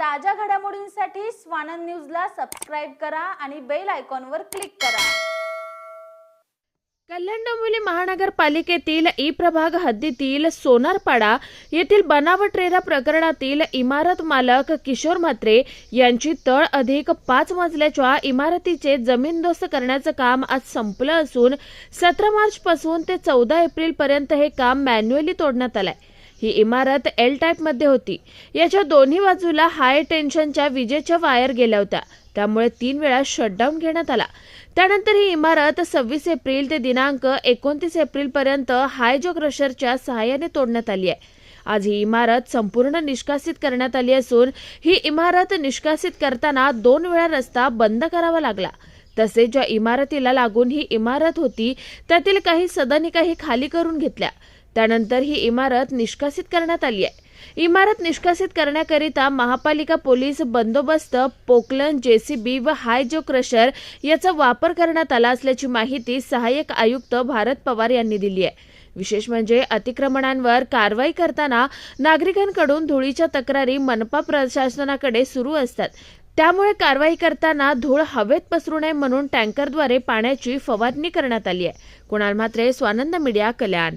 ताज्या घडामोडींसाठी स्वानंद न्यूजला सबस्क्राईब करा आणि बेल आयकॉनवर क्लिक करा. कल्याण डोंबिवली महानगरपालिकेतील ई प्रभाग हद्दीतील सोनारपाडा येथील बनावट रेरा प्रकरणातील इमारत मालक किशोर म्हात्रे यांची तळ अधिक पाच मजल्याच्या इमारतीचे जमीनदोस्त करण्याचं काम आज संपलं असून सतरा मार्चपासून ते चौदा एप्रिलपर्यंत हे काम मॅन्युअली तोडण्यात आलं आहे ही इमारत एल टाईपमध्ये होती. याच्या दोन्ही बाजूला हाय टेन्शनच्या विजेच्या वायर गेल्या होत्या. त्यामुळे तीन वेळा शटडाऊन घेण्यात आला. त्यानंतर ही इमारत सव्वीस एप्रिल ते दिनांक एकोणतीस एप्रिल पर्यंत हायजो क्रशरच्या सहाय्याने तोडण्यात आली आहे. आज ही इमारत संपूर्ण निष्कासित करण्यात आली असून ही इमारत निष्कासित करताना दोन वेळा रस्ता बंद करावा लागला. तसेच ज्या इमारतीला लागून ही इमारत होती त्यातील काही सदनिकाही खाली करून घेतल्या. त्यानंतर ही इमारत निष्कासित करण्यात आली आहे. इमारत निष्कासित करण्याकरिता महापालिका पोलीस बंदोबस्त पोकलन जेसीबी व हायजो क्रशर याचा वापर करण्यात आला असल्याची माहिती सहाय्यक आयुक्त भारत पवार यांनी दिली आहे. विशेष म्हणजे अतिक्रमणांवर कारवाई करताना नागरिकांकडून धुळीच्या तक्रारी मनपा प्रशासनाकडे सुरू असतात. त्यामुळे कारवाई करताना धूळ हवेत पसरू नये म्हणून टँकरद्वारे पाण्याची फवारणी करण्यात आली आहे. कुणाल म्हात्रे स्वानंद मीडिया कल्याण.